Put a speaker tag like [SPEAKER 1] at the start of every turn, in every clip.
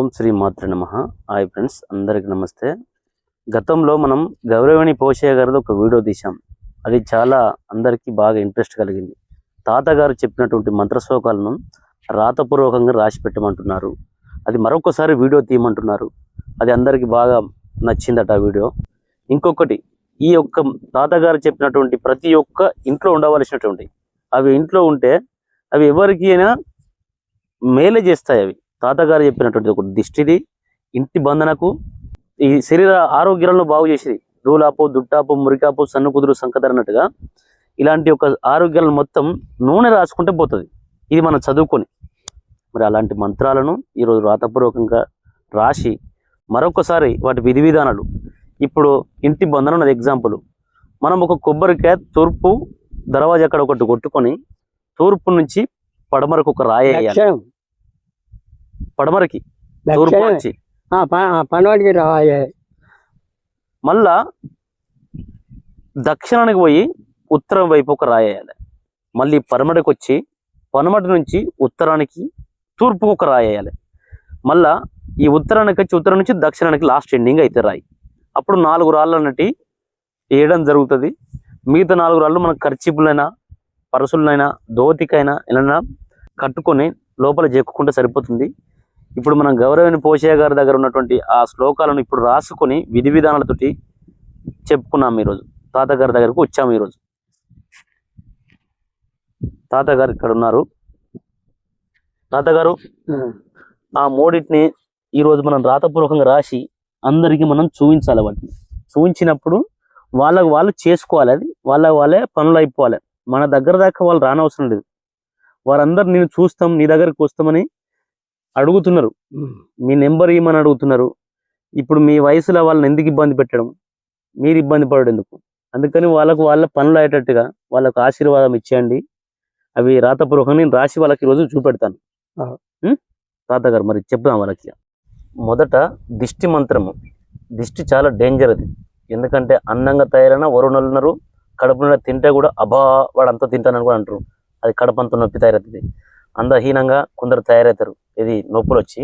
[SPEAKER 1] ఓం శ్రీ మాతృ నమ. Hi friends అందరికి నమస్తే. గతంలో మనం గౌరవేణి పోషయ్య గారిది ఒక వీడియో తీసాం అది చాలా అందరికీ బాగా ఇంట్రెస్ట్ కలిగింది. తాతగారు చెప్పినటువంటి మంత్రశ్లోకాలను రాతపూర్వకంగా రాసి పెట్టమంటున్నారు. అది మరొకసారి వీడియో తీయమంటున్నారు. అది అందరికీ బాగా నచ్చిందట ఆ వీడియో. ఇంకొకటి ఈ యొక్క తాతగారు చెప్పినటువంటి ప్రతి ఒక్క ఇంట్లో ఉండవలసినటువంటి అవి ఇంట్లో ఉంటే అవి ఎవరికైనా మేలే చేస్తాయి అవి. తాతగారు చెప్పినటువంటి ఒక దిష్టిది ఇంటి బంధనకు ఈ శరీర ఆరోగ్యాలను బాగు చేసేది. దూలాపు దుట్టాపు మురికాపు సన్ను కుదురు సంకదర్ అన్నట్టుగా ఇలాంటి ఒక ఆరోగ్యాలను మొత్తం నూనె రాసుకుంటే పోతుంది. ఇది మనం చదువుకొని. మరి అలాంటి మంత్రాలను ఈరోజు రాతపూర్వకంగా రాసి మరొకసారి వాటి విధి విధానాలు. ఇప్పుడు ఇంటి బంధనం ఉన్నది ఎగ్జాంపుల్. మనం ఒక కొబ్బరికాయ తూర్పు దర్వాజా అక్కడ ఒకటి కొట్టుకొని తూర్పు నుంచి పడమరకు ఒక రాయి పడమరకి తూర్పు నుంచి
[SPEAKER 2] పనవాడికి రావాలి.
[SPEAKER 1] మళ్ళా దక్షిణానికి పోయి ఉత్తరం వైపు ఒక రాయేయాలి మళ్ళీ పడమటికి వచ్చి పడమటి నుంచి ఉత్తరానికి తూర్పుకు ఒక రాయేయాలి మళ్ళా ఈ ఉత్తరానికి వచ్చి ఉత్తరం నుంచి దక్షిణానికి లాస్ట్ ఎండింగ్ అయితే రాయి. అప్పుడు నాలుగు రాళ్ళు అన్నటి వేయడం జరుగుతుంది. మిగతా నాలుగు రాళ్ళు మన ఖర్చీపులైనా పరసులైనా దోతికైనా ఎలా కట్టుకొని లోపల చెక్కుకుంటే సరిపోతుంది. ఇప్పుడు మనం గౌరవని పోషయ్య గారి దగ్గర ఉన్నటువంటి ఆ శ్లోకాలను ఇప్పుడు రాసుకొని విధి విధానాలతోటి చెప్పుకున్నాం ఈరోజు. తాతగారి దగ్గరకు వచ్చాము ఈరోజు. తాతగారు ఇక్కడ ఉన్నారు. తాతగారు ఆ మూడింటిని ఈరోజు మనం రాతపూర్వకంగా రాసి అందరికీ మనం చూపించాలి వాటిని. చూపించినప్పుడు వాళ్ళకు వాళ్ళు చేసుకోవాలి. అది వాళ్ళ వాళ్ళే పనులు అయిపోవాలి. మన దగ్గర దాకా వాళ్ళు రానవసరం లేదు. వారందరు నేను చూస్తాం నీ దగ్గరికి వస్తామని అడుగుతున్నారు. మీ నెంబర్ ఇవ్వమని అడుగుతున్నారు. ఇప్పుడు మీ వయసులో వాళ్ళని ఎందుకు ఇబ్బంది పెట్టడం? మీరు ఇబ్బంది పడడం ఎందుకు? అందుకని వాళ్ళకు వాళ్ళ పనులు అయ్యేటట్టుగా వాళ్ళకు ఆశీర్వాదం ఇచ్చేయండి. అవి రాతపూర్వకంగా నేను రాసి వాళ్ళకి ఈరోజు చూపెడతాను? తాతగారు మరి చెప్దాం వాళ్ళకి. మొదట దిష్టి మంత్రము. దిష్టి చాలా డేంజర్ అది. ఎందుకంటే అందంగా తయారైన వరుణులున్నారు కడుపు తింటే కూడా అబా వాడు అంతా తింటానని కూడా అంటారు. అది కడుపంతా నొప్పి తయారవుతుంది. అందహీనంగా కొందరు తయారవుతారు. ఇది నొప్పులు వచ్చి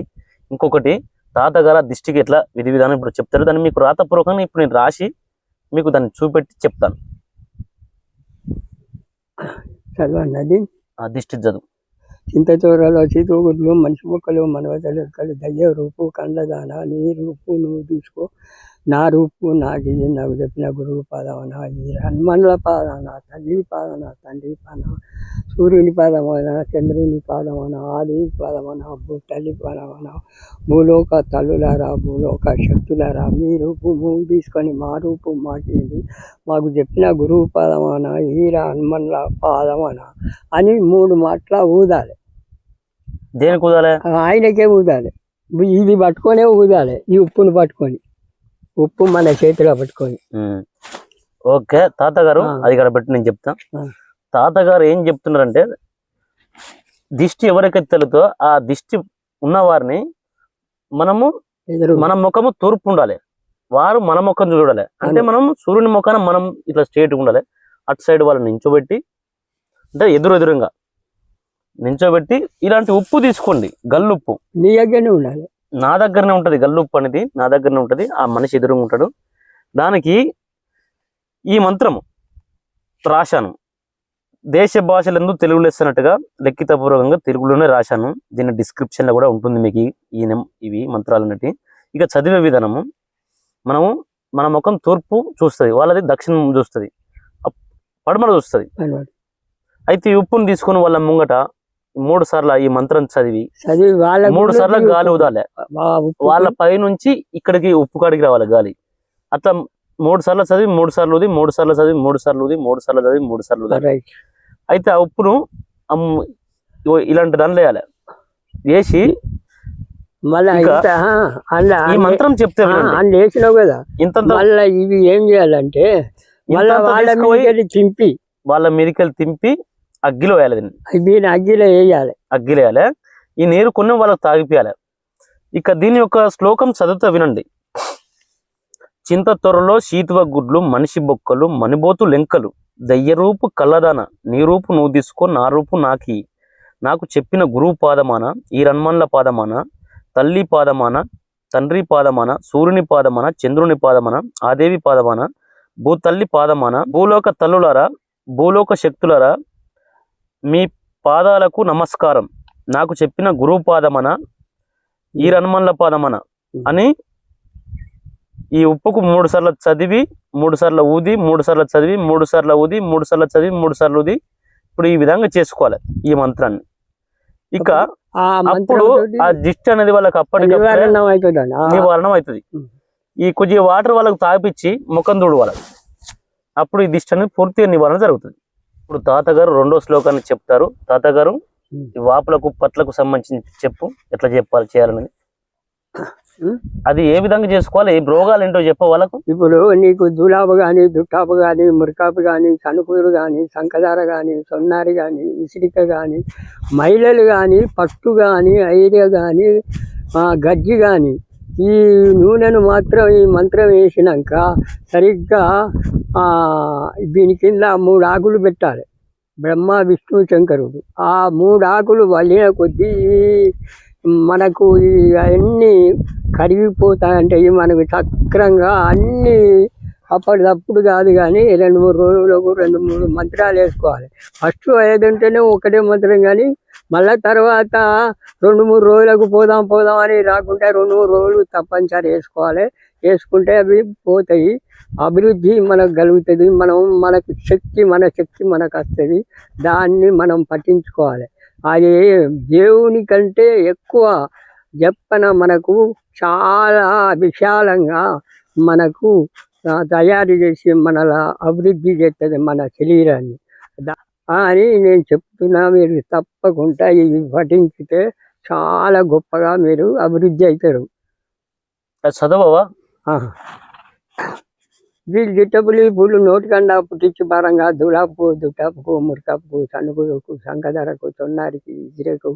[SPEAKER 1] ఇంకొకటి తాతగార దిష్టికి ఎట్లా విధి విధానం ఇప్పుడు చెప్తారు. దాన్ని మీకు రాతపూర్వకంగా ఇప్పుడు నేను రాసి మీకు దాన్ని చూపెట్టి చెప్తాను. ఆ దిష్టి చదువు.
[SPEAKER 2] చింతచోరలో చీతూగుడ్లు మనిషి మొక్కలు మనవతలు దయ్య రూపు కండ్లదాన నీ రూపు నువ్వు తీసుకో. నా రూపు నాకు ఇది నాకు చెప్పిన గురువు పాదవన ఈ హనుమన్ల పాదన తల్లి పాదన తండ్రి పాదన సూర్యుని పాదమన చంద్రుని పాదమన ఆది పాదమన భూ తల్లి పాదమన భూలోక తల్లులారా భూలోక శక్తులారా మీ రూపు నువ్వు తీసుకొని మా రూపు మాకేది? మాకు చెప్పిన గురువు పాదమన ఈర హనుమన్ల పాదమన అని మూడు మాటల ఊదాలి.
[SPEAKER 1] దేనికి కుదాలే
[SPEAKER 2] ఆయనకే ఊదాలి. ఇది పట్టుకొనే ఊదాలి ఈ ఉప్పును పట్టుకొని. ఉప్పు మన చేతిలో పట్టుకొని.
[SPEAKER 1] ఓకే తాతగారు. అది ఇక్కడ పెట్టి నేను చెప్తా. తాతగారు ఏం చెప్తున్నారంటే దిష్టి ఎవరికైతే తెలుగుతో ఆ దిష్టి ఉన్న వారిని మనము మన ముఖము తూర్పు ఉండాలి. వారు మన ముఖం చూడాలి. అంటే. మనం సూర్యుని ముఖాన మనం ఇట్లా స్ట్రేట్ ఉండాలి. అటు సైడ్ వాళ్ళని నించోబెట్టి అంటే ఎదురు ఎదురుగా నించోబెట్టి ఇలాంటి ఉప్పు తీసుకోండి. గల్లుప్పు.
[SPEAKER 2] నీ దగ్గరనే ఉండాలి.
[SPEAKER 1] నా దగ్గరనే ఉంటది గల్లుప్పు అనేది నా దగ్గరనే ఉంటది ఆ మనిషి ఎదురుగా ఉంటాడు. దానికి ఈ మంత్రము రాశాను. దేశ భాషలందు తెలుగు లెస్సనట్టుగా లెక్కితపూర్వకంగా తెలుగులోనే రాశాను. దీని డిస్క్రిప్షన్లో కూడా ఉంటుంది మీకు ఈ- ఇవి మంత్రాలు అన్నట్టు ఇక చదివే విధానము మనము మన ముఖం తూర్పు చూస్తుంది వాళ్ళది దక్షిణం చూస్తుంది పడమర చూస్తుంది. అయితే ఈ ఉప్పును తీసుకొని వాళ్ళ ముంగట మూడు సార్లు ఈ మంత్రం చదివి
[SPEAKER 2] చదివి వాళ్ళ
[SPEAKER 1] మూడు సార్లు గాలి ఊదాలి. వాళ్ళ పై నుంచి ఇక్కడికి ఉప్పు కాడికి రావాలి గాలి. అట్లా మూడు సార్లు చదివి మూడు సార్లు ఊది మూడు సార్లు చదివి మూడు సార్లు ఊది మూడు సార్లు చదివి మూడు సార్లు అయితే ఆ ఉప్పును ఇలాంటి దానిలో వేయాలి. వేసి
[SPEAKER 2] మళ్ళా
[SPEAKER 1] మంత్రం చెప్తే
[SPEAKER 2] వేసినావు కదా.
[SPEAKER 1] ఇంత
[SPEAKER 2] మళ్ళా ఇవి ఏం చేయాలంటే మళ్ళా వాళ్ళ
[SPEAKER 1] తీసుకుపోయి
[SPEAKER 2] మీదకి తింపి
[SPEAKER 1] వాళ్ళ మీదకెళ్ళి తింపి అగ్గిలో వేయాలి దీన్ని.
[SPEAKER 2] దీని అగ్గిలో వేయాలి.
[SPEAKER 1] అగ్గిలో వేయాలి. ఈ నీరు కొన్ని వాళ్ళకి తాగిపియాలి. ఇక దీని యొక్క శ్లోకం చదువుతా వినండి. చింత త్వరలో శీతువ గుడ్లు మనిషి బొక్కలు మణిబోతు లెంకలు దయ్యరూపు కళ్ళదాన నీ రూపు నువ్వు తీసుకో నా రూపు నాకి. నాకు చెప్పిన గురువు పాదమాన ఈ రన్మన్ల పాదమాన తల్లి పాదమాన తండ్రి పాదమాన సూర్యుని పాదమాన చంద్రుని పాదమాన ఆదేవి పాదమాన భూతల్లి పాదమాన భూలోక తల్లులారా భూలోక శక్తులారా మీ పాదాలకు నమస్కారం. నాకు చెప్పిన గురువు పాదమన ఈ రన్మన్ల పాదమన అని ఈ ఉప్పుకు మూడు సార్లు చదివి మూడు సార్లు ఊది మూడు సార్లు చదివి మూడు సార్లు ఊది మూడు సార్లు చదివి మూడు సార్లు ఊది. ఇప్పుడు ఈ విధంగా చేసుకోవాలి ఈ మంత్రాన్ని. ఇక అప్పుడు ఆ దిష్టి అనేది వాళ్ళకి అప్పటికప్పుడే
[SPEAKER 2] నివారణ
[SPEAKER 1] అవుతుంది. ఈ కొద్దిగా వాటర్ వాళ్ళకి తాపిచ్చి ముఖం తుడవాలి. అప్పుడు ఈ దిష్టి అనేది పూర్తిగా నివారణ జరుగుతుంది. ఇప్పుడు తాతగారు రెండో శ్లోకాన్ని చెప్తారు. తాతగారు వాపులకు పట్లకు సంబంధించి చెప్పు. ఎట్లా చెప్పాలి చేయాలని? అది ఏ విధంగా చేసుకోవాలి ఏ రోగాలు ఏంటో చెప్ప వాళ్ళకు.
[SPEAKER 2] ఇప్పుడు నీకు దులాబు కానీ దుట్టాపు కానీ మురికాపు కానీ సనుకూరు కానీ సంకదార కానీ సొన్నారి కానీ ఇసిరిక కానీ మహిళలు కానీ పట్టు కానీ ఐడియా కానీ గజ్జి కానీ ఈ నూనెను మాత్రం ఈ మంత్రం వేసినాక సరిగ్గా దీని కింద మూడు ఆకులు పెట్టాలి. బ్రహ్మ విష్ణు శంకరుడు. ఆ మూడు ఆకులు వలిన కొద్దీ మనకు ఈ కరిగిపోతాయంటే మనకు చక్రంగా అన్నీ అప్పటిదప్పుడు కాదు కానీ రెండు మూడు రోజులకు రెండు మూడు మంత్రాలు వేసుకోవాలి. ఫస్ట్ ఏదంటేనే ఒకటే మంత్రం కానీ మళ్ళా తర్వాత రెండు మూడు రోజులకు పోదాం పోదాం అని రాకుంటే రెండు మూడు రోజులు తప్పనిసరి వేసుకోవాలి. వేసుకుంటే అవి పోతాయి. అభివృద్ధి మనకు కలుగుతుంది. మనం మనకు శక్తి మన శక్తి మనకు వస్తుంది. దాన్ని మనం పట్టించుకోవాలి. అది దేవుని కంటే ఎక్కువ చెప్పన మనకు చాలా విశాలంగా మనకు తయారు చేసి మనల అభివృద్ధి చేస్తుంది మన శరీరాన్ని. అని నేను చెప్తున్నా మీరు తప్పకుండా ఇది పఠించితే చాలా గొప్పగా మీరు అభివృద్ధి అవుతారు.
[SPEAKER 1] చదవవా.
[SPEAKER 2] వీళ్ళు గిట్టపులి పూలు నోటికండా పుట్టించి పరంగా దులాపు దుటాపుకు మురికాపుకు సనుగులకు సంగధరకు తొన్నారికి ఇజిరకు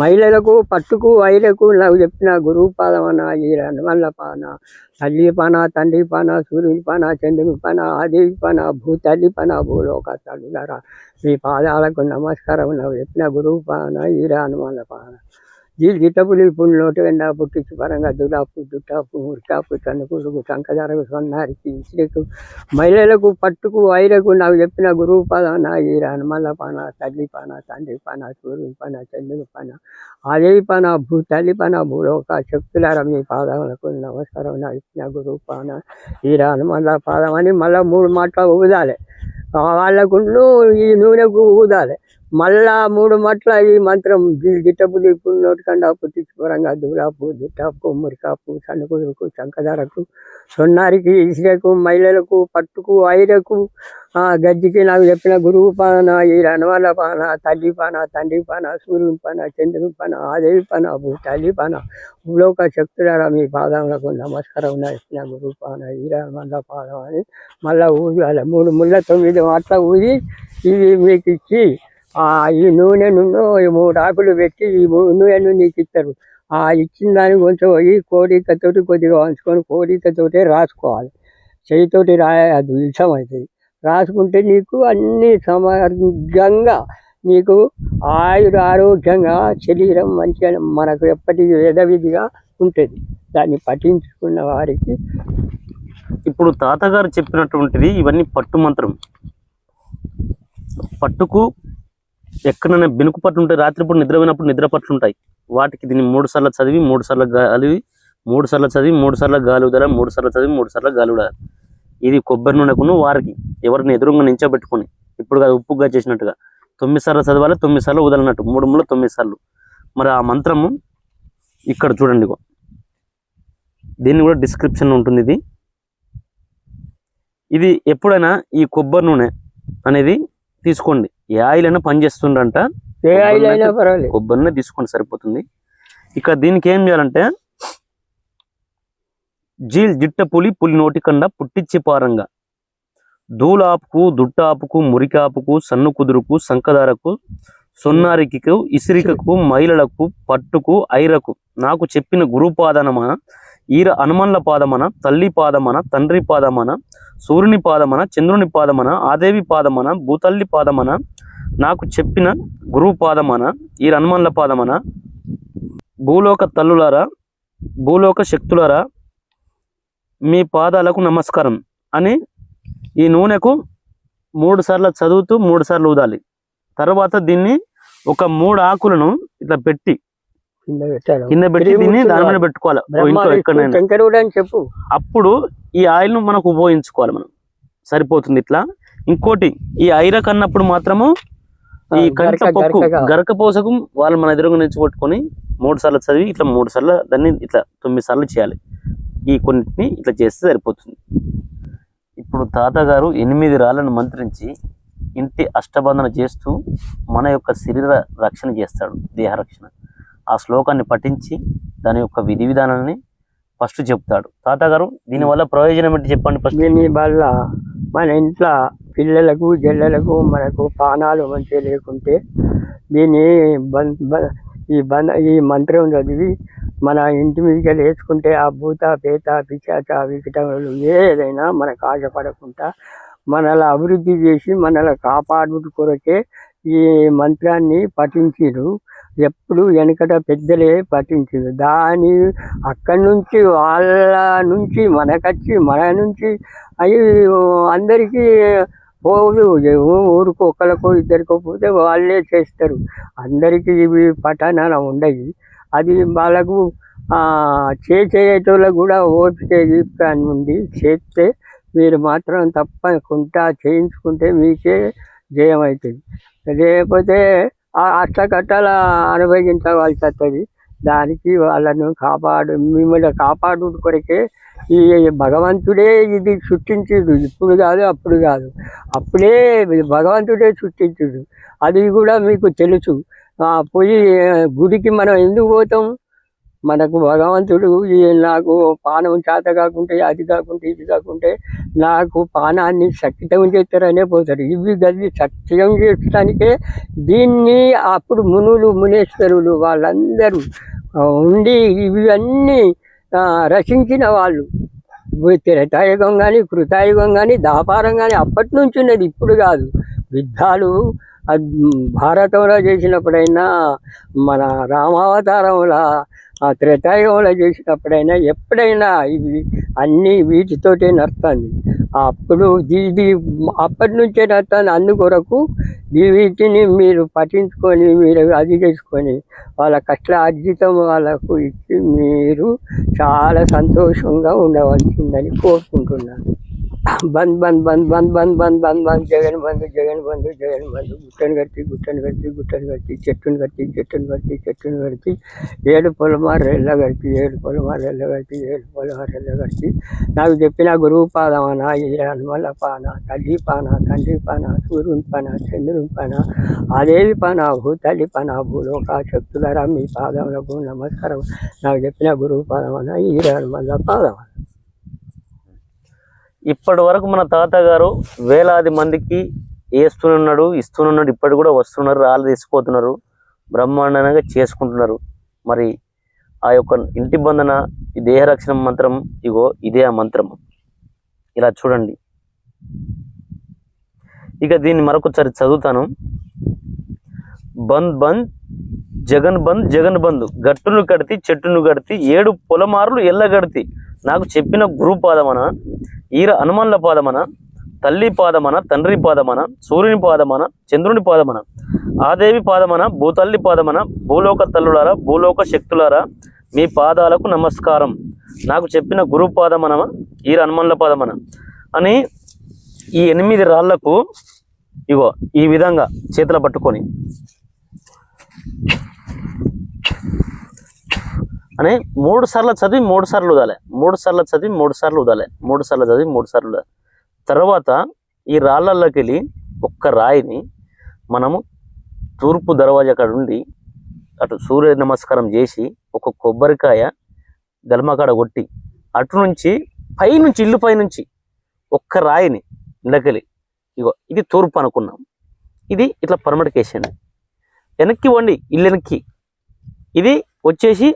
[SPEAKER 2] మహిళలకు పట్టుకు వైరకు నాకు చెప్పిన గురువు పాదమన ఈ రణవల్ల పాన తల్లి పాన తండ్రి పాన సూర్యుని పాన చంద్రుని పాన ఆదేవి పాన భూతల్లి పాన భూలోక తల్లులరా మీ పాదాలకు నమస్కారం నాకు చెప్పిన గురువు పాన ఈ హనుమాన్ల పాన. ఈ గిట్టపులి పూలు నోటి వెండా పుట్టించి పరంగా దులాపు దుట్టాపు మురికాపు తన్నుకు సంకదారకు సొన్నారికి ఇసుకు మహిళలకు పట్టుకు ఐరకు నాకు చెప్పిన గురువు పదాన ఈ హనుమల్ల పాన తల్లి పాన తండ్రి పాన సూర్యుని పాన చంద్రుని పాన ఆదేవి పాన భూ తల్లి పాన భూలోక శక్తులారా మీ పాదములకు నమస్కారం నా ఇచ్చిన గురువు పాన ఈ హనుమల్ల పాదం అని మళ్ళీ మూడు మాటలు ఊదాలి. వాళ్ళకు ఈ నూనెకు ఊదాలి. మళ్ళా మూడు మట్ల ఈ మంత్రం గిట్టపులి నోటికండా తిచ్చిపోరంగా దూరాపు దుట్టాపు మురికాపు సన్నుకుదురుకు చంకధరకు సొన్నారికి ఇసుకకు మహిళలకు పట్టుకు ఐరకు గజ్జికి నాకు చెప్పిన గురువు పాన ఈ రణవాళ్ళ పాన తల్లి పాన తండ్రి పాన సూర్యుని పాన చంద్రుని పాన ఆదేవి పాన తల్లి పాన భూలోక శక్తులారా మీ పాదములకు నమస్కారం నడిచిన గురువు పాన ఈ రణవాళ్ళ పాదం అని మళ్ళా ఊజాలి మూడు ముళ్ళ తొమ్మిది అట్లా ఊది ఇవి మీకు ఇచ్చి ఈ నూనె నుండి మూడు ఆకులు పెట్టి ఈ నూనెను నీకు ఇస్తారు. ఆ ఇచ్చిన దాన్ని కొంచెం పోయి కోరికతోటి కొద్దిగా వంచుకొని కోరికతోటే రాసుకోవాలి. చేయితోటి రాయ అది విషం అవుతుంది. రాసుకుంటే నీకు అన్ని సమర్థంగా నీకు ఆయుర ఆరోగ్యంగా శరీరం మంచిగా మనకు ఎప్పటికీ యథవిధిగా ఉంటుంది. దాన్ని పఠించుకున్న వారికి
[SPEAKER 1] ఇప్పుడు తాతగారు చెప్పినటువంటిది ఇవన్నీ పట్టు మంత్రం. పట్టుకు ఎక్కడైనా బెనుకు పట్టు ఉంటాయి రాత్రిపూట నిద్రపోయినప్పుడు నిద్ర పట్లు ఉంటాయి. వాటికి దీన్ని మూడు సార్లు చదివి మూడు సార్లు గాలి మూడు సార్లు చదివి మూడు సార్లు గాలి ఉదల మూడు సార్లు చదివి మూడు సార్లు గాలి ఉడాలి ఇది కొబ్బరి నూనెకును వారికి ఎవరిని ఎదురుగా నించబెట్టుకుని ఇప్పుడు కాదు ఉప్పుగా చేసినట్టుగా. తొమ్మిది సార్లు చదవాలి తొమ్మిది సార్లు వదలనట్టు. మూడు మూడు తొమ్మిది సార్లు. మరి ఆ మంత్రము ఇక్కడ చూడండి దీన్ని కూడా డిస్క్రిప్షన్ ఉంటుంది ఇది. ఇది ఎప్పుడైనా ఈ కొబ్బరి నూనె అనేది తీసుకోండి. ఏ ఆయిల్ అయినా పనిచేస్తుండంట
[SPEAKER 2] ఏ ఆయిల్ అయినా పర్వాలేదు.
[SPEAKER 1] కొబ్బరి నూనె తీసుకోండి సరిపోతుంది. ఇక దీనికి ఏం చేయాలంటే జీల్ జిట్ట పులి పులి నోటికండ పుట్టించి పారంగా. దూలాపుకు దుట్టాపుకు మురికాపుకు సన్ను కుదురుకు సంకదారకు సొన్నారికికు ఇసిరికకు మహిళలకు పట్టుకు ఐరకు. నాకు చెప్పిన గురుపాదనమన ఈర హనుమన్ల పాదమన తల్లి పాదమన తండ్రి పాదమన సూర్యుని పాదమన చంద్రుని పాదమన ఆదేవి పాదమన భూతల్లి పాదమన నాకు చెప్పిన గురువు పాదమన ఈ హనుమన్ల పాదమన భూలోక తల్లులారా భూలోక శక్తులారా మీ పాదాలకు నమస్కారం అని ఈ నూనెకు మూడు సార్లు చదువుతూ మూడు సార్లు ఊదాలి. తర్వాత దీన్ని ఒక మూడు ఆకులను ఇట్లా పెట్టి
[SPEAKER 2] కింద
[SPEAKER 1] పెట్టి దీన్ని దాని మీద పెట్టుకోవాలి. ఇంట్లో
[SPEAKER 2] చెప్పు.
[SPEAKER 1] అప్పుడు ఈ ఆయిల్ను మనకు ఉపయోగించుకోవాలి మనం. సరిపోతుంది ఇట్లా. ఇంకోటి ఈ ఐరక్ అన్నప్పుడు మాత్రము ఈ
[SPEAKER 2] గరక-
[SPEAKER 1] పొక్కు. గరక పోసకు వాళ్ళు మన ఎదురుగా నుంచి కొట్టుకొని మూడు సార్లు చదివి ఇట్లా మూడు సార్లు దాన్ని ఇట్లా తొమ్మిది సార్లు చేయాలి. ఈ కొన్నిటిని ఇట్లా చేస్తే సరిపోతుంది. ఇప్పుడు తాతగారు ఎనిమిది రాళ్ళను మంత్రించి ఇంటి అష్టబంధన చేస్తూ మన యొక్క శరీర రక్షణ చేస్తాడు దేహ రక్షణ. ఆ శ్లోకాన్ని పఠించి దాని యొక్క విధి విధానాన్ని ఫస్ట్ చెప్తాడు. తాతగారు దీనివల్ల ప్రయోజనం ఏంటి చెప్పండి ఫస్ట్
[SPEAKER 2] దీని వల్ల మన ఇంట్లో పిల్లలకు జల్లలకు మనకు పానాలు మంచిగా లేకుంటే దీన్ని బం- బ- ఈ బంద ఈ మంత్రం చదివి మన ఇంటి మీదకి వేసుకుంటే ఆ భూత పేత పిచాచ వికటములు ఏదైనా మనకు ఆశపడకుండా మనల్ని అభివృద్ధి చేసి మనల్ని కాపాడు కొరకే ఈ మంత్రాన్ని పఠించారు. ఎప్పుడు వెనకట పెద్దలే పఠించారు. దాని అక్కడి నుంచి వాళ్ళ నుంచి మనకచ్చి మన నుంచి అవి అందరికీ పోదు ఊరికి ఒక్కరికో ఇద్దరికో పోతే వాళ్ళే చేస్తారు. అందరికీ ఇవి పఠనాలు ఉండవు అది వాళ్ళకు చేసేటోళ్ళకు కూడా ఓపిక గీపిక అని ఉంది. చేస్తే మీరు మాత్రం తప్పకుండా చేయించుకుంటే మీకే జయం అవుతుంది లేకపోతే ఆ అష్టకట్టాల అనుభవించవలసి వస్తుంది. దానికి వాళ్ళను కాపాడు మిమ్మల్ని కాపాడు కొరకే ఈ భగవంతుడే ఇది సృష్టించుడు. ఇప్పుడు కాదు అప్పుడు కాదు. అప్పుడే భగవంతుడే సృష్టించుడు. అది కూడా మీకు తెలుసు. ఆ, పోయి గుడికి మనం ఎందుకు పోతాం? మనకు భగవంతుడు ఈ నాకు పానం చేత కాకుంటే అది కాకుంటే ఇది కాకుంటే నాకు పానాన్ని సత్యం చేస్తారనే పోతారు. ఇవి గది సత్యం చేయడానికే దీన్ని అప్పుడు మునులు మునేశ్వరులు వాళ్ళందరూ ఉండి ఇవన్నీ రచించిన వాళ్ళు. త్రేతాయుగం కానీ కృతాయుగం కానీ దాపారం కానీ అప్పటి నుంచి ఉన్నది ఇప్పుడు కాదు. యుద్ధాలు భారతంలో చేసినప్పుడైనా మన రామావతారంలో ఆ త్రేతాయుగంలో చేసినప్పుడైనా ఎప్పుడైనా ఇవి అన్నీ వీటితోటే నడుస్తుంది. అప్పుడు ఇది అప్పటి నుంచే నడుస్తుంది. అందుకొరకు ఈ వీటిని మీరు పఠించుకొని మీరు అది చేసుకొని వాళ్ళ కష్ట అర్జితం వాళ్ళకు ఇచ్చి మీరు చాలా సంతోషంగా ఉండవలసిందని కోరుకుంటున్నాను. బంద్ బంద్ బంద్ బంద్ బంద్ బంద్ బంద్ బంద్ జగన్ బంధు జగన్ బంధు జగన్ బంధు గుట్టను కట్టి గుట్టను కట్టి గుట్టను కట్టి చెట్టును కట్టి చెట్టును కట్టి చెట్టును కట్టి ఏడు పొలమా రెల్ల కట్టి ఏడు పొలమా రెల్ల కట్టి ఏడు పొలమా రెల్ల కట్టి. నాకు చెప్పిన గురువు పాదమన ఈ హనుమల పాన తల్లి పాన తండ్రి పాన సూర్యుని పాన చంద్రుని పాన అదేవి పాన భూతల్లి పాన భూలోక శక్తులరా మీ పాదములకు నమస్కారం. నాకు చెప్పిన గురువు పాదమన ఈ హనుమల పాదమన
[SPEAKER 1] ఇప్పటి వరకు మన తాతగారు వేలాది మందికి వేస్తున్నాడు ఇస్తున్నాడు ఇప్పటి కూడా వస్తున్నారు రాళ్ళు తీసుకుపోతున్నారు బ్రహ్మాండంగా చేసుకుంటున్నారు. మరి ఆ యొక్క ఇంటి బంధన ఈ దేహ రక్షణ మంత్రం ఇగో ఇదే ఆ మంత్రం. ఇలా చూడండి. ఇక దీన్ని మరొకసారి చదువుతాను. బంద్ బంద్ జగన్ బంద్ జగన్ బంద్. గట్టును కడితి చెట్టును కడితి ఏడు పొలమారులు ఎల్లగడితి నాకు చెప్పిన గురు పాదమన ఈర హనుమన్ల పాదమన తల్లి పాదమన తండ్రి పాదమన సూర్యుని పాదమన చంద్రుని పాదమన ఆదేవి పాదమన భూతల్లి పాదమన భూలోక తల్లులారా భూలోక శక్తులారా మీ పాదాలకు నమస్కారం. నాకు చెప్పిన గురు పాదమన ఈర హనుమన్ల పాదమన అని ఈ ఎనిమిది రాళ్ళకు ఇగో ఈ విధంగా చేతుల పట్టుకొని. అని మూడు సార్లు చదివి మూడు సార్లు ఉదాలి. మూడు సార్లు చదివి మూడు సార్లు ఉదాలి. మూడు సార్లు చదివి మూడు సార్లు ఉదాలి. తర్వాత ఈ రాళ్ళల్లోకి వెళ్ళి ఒక్క రాయిని మనము తూర్పు దర్వాజా కాడ ఉండి అటు సూర్య నమస్కారం చేసి ఒక కొబ్బరికాయ గల్మకాడ కొట్టి అటు నుంచి పైనుంచి ఇల్లు పైనుంచి ఒక్క రాయిని ఇండ్లకెళ్ళి ఇగో ఇది తూర్పు అనుకున్నాం. ఇది ఇట్లా పరమటికేసాను వెనక్కి వండి ఇల్లు వెనక్కి. ఇది వచ్చేసి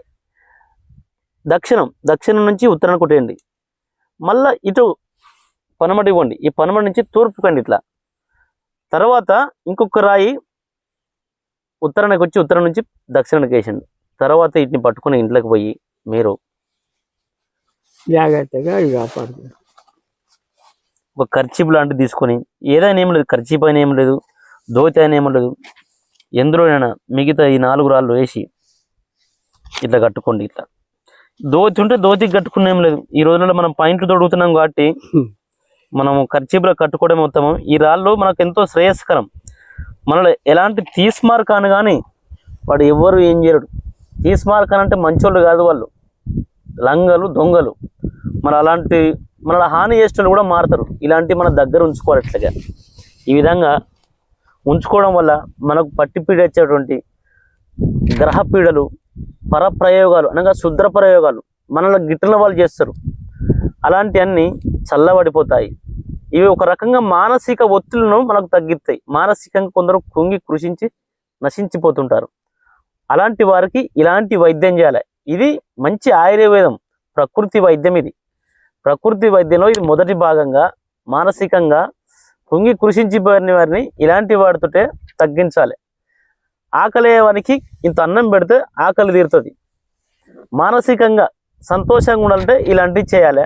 [SPEAKER 1] దక్షిణం దక్షిణం నుంచి ఉత్తరానికి కొట్టేయండి. మళ్ళా ఇటు పనమటి ఇవ్వండి. ఈ పనమటి నుంచి తూర్పు కండి ఇట్లా. తర్వాత ఇంకొక రాయి ఉత్తరానికి వచ్చి ఉత్తరం నుంచి దక్షిణానికి వేసండి తర్వాత వీటిని పట్టుకుని ఇంట్లోకి పోయి మీరు
[SPEAKER 2] జాగ్రత్తగా
[SPEAKER 1] ఒక ఖర్చీప్ లాంటిది తీసుకొని ఏదైనా ఏం లేదు ఖర్చీప్ అయినా ఏం లేదు దోతి అయినా ఏం లేదు ఎందులోనైనా మిగతా ఈ నాలుగు రాళ్ళు వేసి ఇట్లా కట్టుకోండి ఇట్లా. దోతి ఉంటే దోతికి కట్టుకున్న ఏం లేదు. ఈ రోజుల్లో మనం పాయింట్లు తొడుగుతున్నాం కాబట్టి. మనము ఖర్చీపులో కట్టుకోవడం మొత్తము ఈ రాళ్ళు మనకు ఎంతో శ్రేయస్కరం. మనలో ఎలాంటి తీస్మార్క్ అని కానీ వాడు ఎవ్వరు ఏం చేయడు తీస్మార్క్ అని అంటే మంచోళ్ళు కాదు వాళ్ళు. లంగలు దొంగలు. మన అలాంటి మన హాని చేసేటోళ్ళు కూడా మారుతారు. ఇలాంటి మన దగ్గర ఉంచుకోవాలి ఇట్లాగా ఈ విధంగా ఉంచుకోవడం వల్ల మనకు పట్టి పీడ వచ్చేటువంటి గ్రహ పీడలు పరప్రయోగాలు అనగా శుద్ర ప్రయోగాలు మనలో గిట్టిన వాళ్ళు చేస్తారు. అలాంటివన్నీ చల్లబడిపోతాయి. ఇవి ఒక రకంగా మానసిక ఒత్తిళ్ళను మనకు తగ్గిస్తాయి. మానసికంగా కొందరు కుంగి కృషించి నశించిపోతుంటారు. అలాంటి వారికి ఇలాంటి వైద్యం చేయాలి. ఇది మంచి ఆయుర్వేదం ప్రకృతి వైద్యం ఇది. ప్రకృతి వైద్యంలో ఇది మొదటి భాగంగా మానసికంగా కుంగి కృషించిపోయిన వారిని ఇలాంటి వాటితోటే తగ్గించాలి. ఆకలియవానికి ఇంత అన్నం పెడితే ఆకలి తీరుతుంది. మానసికంగా సంతోషంగా ఉండాలంటే ఇలాంటివి చేయాలి.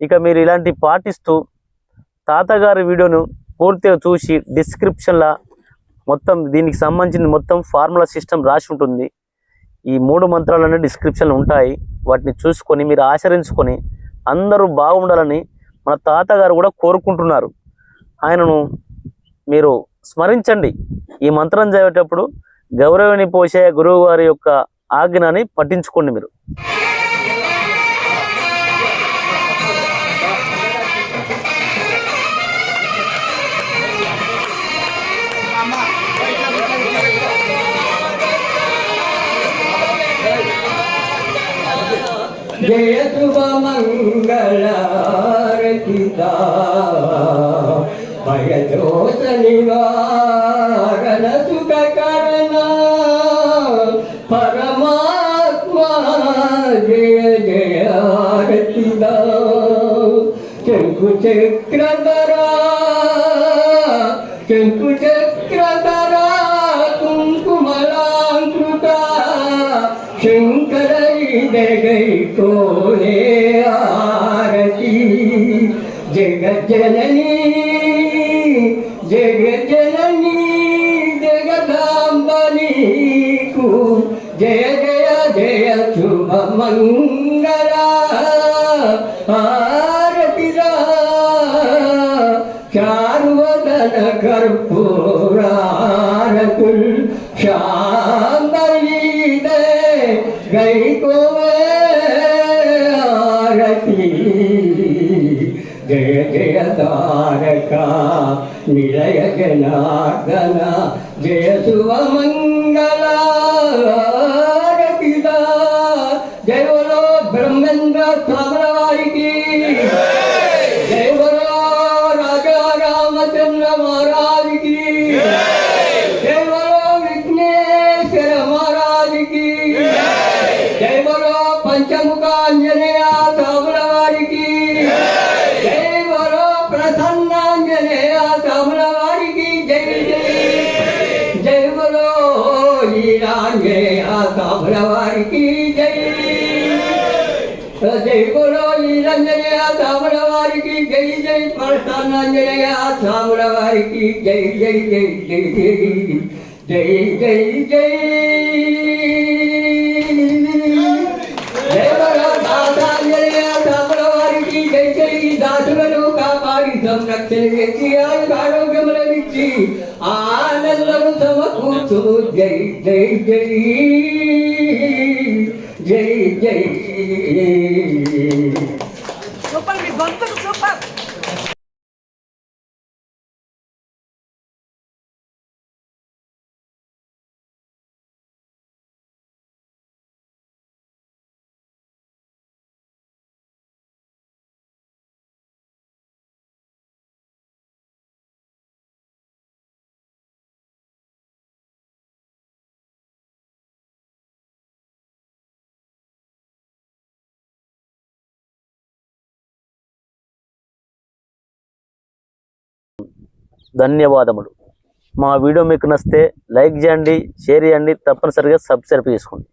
[SPEAKER 1] ఇక మీరు ఇలాంటివి పాటిస్తూ తాతగారి వీడియోను పూర్తిగా చూసి డిస్క్రిప్షన్లో మొత్తం దీనికి సంబంధించిన మొత్తం ఫార్ములా సిస్టమ్ రాసి ఉంటుంది. ఈ మూడు మంత్రాలన్నీ డిస్క్రిప్షన్లు ఉంటాయి. వాటిని చూసుకొని మీరు ఆచరించుకొని అందరూ బాగుండాలని మన తాతగారు కూడా కోరుకుంటున్నారు. ఆయనను మీరు స్మరించండి. ఈ మంత్రం చదివేటప్పుడు గౌరవిని పోసే గురువు గారి యొక్క ఆజ్ఞని పట్టించుకోండి మీరు.
[SPEAKER 2] జయ శుభ మంగళారతితా భయదోష నివారణ చక్రధరా శంకు చక్రధరా కుంకుమలాంకృత శంకరై జగై కోనే ఆరతి. జగజ్జననీ జగజ్జననీ జగదాంబనీకు జయ జయ జయ శుభ మంగళ. കർപ്പൂരാരകുൽ ശാന്തരീതേ ഗൈകോവരതി ജയ ജയ താരക നിലയ ജനാർദന ജയ ശുഭമംഗള జై గురో నీరంజనయ తామర వారికి జై జై ప్రసన్నాంజనయ తామర వారికి జై జై జై జై జై జై జై దాసులను కాపాడి సంరక్షణ చేసి ఆయన ఆరోగ్యములనిచ్చి ఆనందము సమకూర్చు జై జై జై జై జై
[SPEAKER 3] సూపర్ మీ గొంతుకు సూపర్
[SPEAKER 1] ధన్యవాదములు. మా వీడియో మీకు నచ్చితే లైక్ చేయండి షేర్ చేయండి తప్పనిసరిగా సబ్స్క్రైబ్ చేసుకోండి.